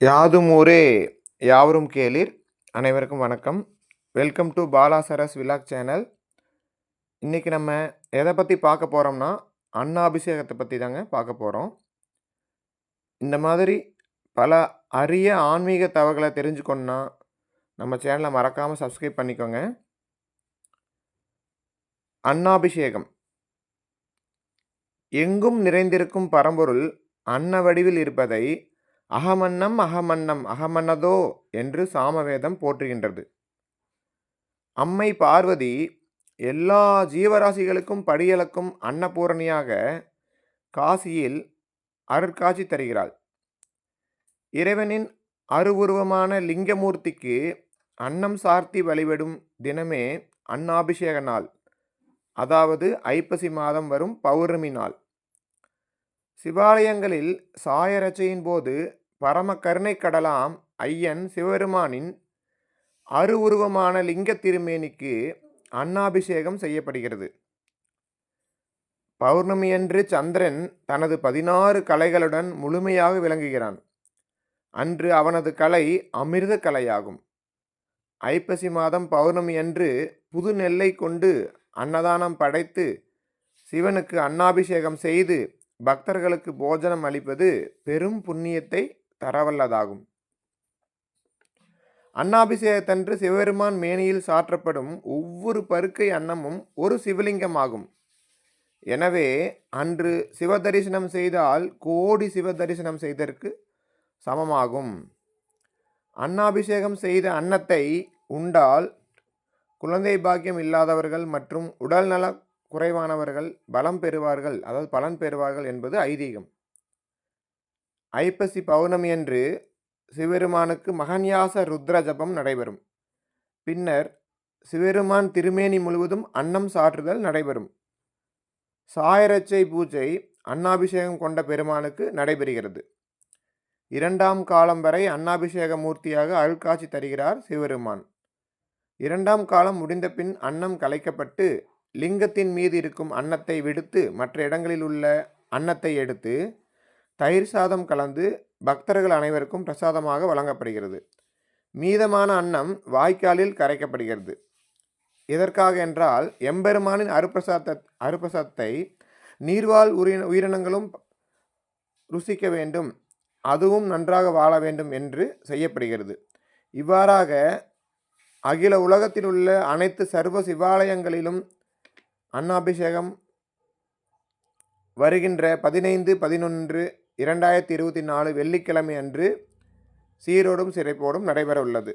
யாதும் ஊரே யாவரும் கேளிர். அனைவருக்கும் வணக்கம். Welcome to Bala Saras vlog channel. இன்றைக்கி நம்ம எதை பற்றி பார்க்க போகிறோம்னா அன்னாபிஷேகத்தை பற்றி தாங்க பார்க்க போகிறோம் இந்த மாதிரி பல அரிய ஆன்மீக தவகளை தெரிஞ்சுக்கணுன்னா நம்ம சேனலை மறக்காமல் சப்ஸ்கிரைப் பண்ணிக்கோங்க. அன்னாபிஷேகம். எங்கும் நிறைந்திருக்கும் பரம்பொருள் அன்ன வடிவில் இருப்பதை அகமன்னம் அகமன்னம் அகமன்னதோ என்று சாமவேதம் போற்றுகின்றது. அம்மை பார்வதி எல்லா ஜீவராசிகளுக்கும் படியளக்கும் அன்னபூரணியாக காசியில் அருட்காட்சி தருகிறாள். இறைவனின் அருவுருவமான லிங்கமூர்த்திக்கு அன்னம் சார்த்தி வழிபடும் தினமே அன்னாபிஷேக நாள் அதாவது ஐப்பசி மாதம் வரும் பௌர்ணமி நாள். சிவாலயங்களில் சாயரட்சையின் போது பரம கருணை கடலாம் ஐயன் சிவபெருமானின் அருவுருவமான லிங்க திருமேனிக்கு அன்னாபிஷேகம் செய்யப்படுகிறது. பௌர்ணமியன்று சந்திரன் தனது பதினாறு கலைகளுடன் முழுமையாக விளங்குகிறான். அன்று அவனது கலை அமிர்த கலையாகும். ஐப்பசி மாதம் பௌர்ணமி அன்று புது நெல்லை கொண்டு அன்னதானம் படைத்து சிவனுக்கு அன்னாபிஷேகம் செய்து பக்தர்களுக்கு போஜனம் அளிப்பது பெரும் புண்ணியத்தை தரவல்லதாகும். அன்னாபிஷேகத்தன்று சிவபெருமான் மேனியில் சாற்றப்படும் ஒவ்வொரு பருக்கை அன்னமும் ஒரு சிவலிங்கமாகும். எனவே அன்று சிவ தரிசனம் செய்தால் கோடி சிவ தரிசனம் செய்தற்கு சமமாகும். அன்னாபிஷேகம் செய்த அன்னத்தை உண்டால் குழந்தை பாக்கியம் இல்லாதவர்கள் மற்றும் உடல்நல குறைவானவர்கள் பலம் பெறுவார்கள். அதாவது பலன் பெறுவார்கள் என்பது ஐதீகம். ஐப்பசி பௌர்ணமி அன்று சிவெருமானுக்கு மகன்யாச ருத்ர ஜபம் நடைபெறும். பின்னர் சிவெருமான் திருமேனி முழுவதும் அன்னம் சாற்றுதல் நடைபெறும். சாயரச்சை பூஜை அன்னாபிஷேகம் கொண்ட பெருமானுக்கு நடைபெறுகிறது. இரண்டாம் காலம் வரை அன்னாபிஷேக மூர்த்தியாக அருள்காட்சி தருகிறார் சிவபெருமான். இரண்டாம் காலம் முடிந்த பின் அன்னம் கலைக்கப்பட்டு லிங்கத்தின் மீது இருக்கும் அன்னத்தை விடுத்து மற்ற இடங்களில் உள்ள அன்னத்தை எடுத்து தயிர் சாதம் கலந்து பக்தர்கள் அனைவருக்கும் பிரசாதமாக வழங்கப்படுகிறது. மீதமான அன்னம் வாய்க்காலில் கரைக்கப்படுகிறது. எதற்காக என்றால் எம்பெருமானின் அருப்பிரசாத அருப்பிரசாதத்தை நீர்வாழ் உயிரின உயிரினங்களும் ருசிக்க வேண்டும். அதுவும் நன்றாக வாழ வேண்டும் என்று செய்யப்படுகிறது. இவ்வாறாக அகில உலகத்தில் உள்ள அனைத்து சர்வ சிவாலயங்களிலும் அன்னாபிஷேகம் வருகின்ற பதினைந்து பதினொன்று இரண்டாயிரத்தி இருபத்தி நாலு வெள்ளிக்கிழமை அன்று சீரோடும் சிறைப்போடும் நடைபெற உள்ளது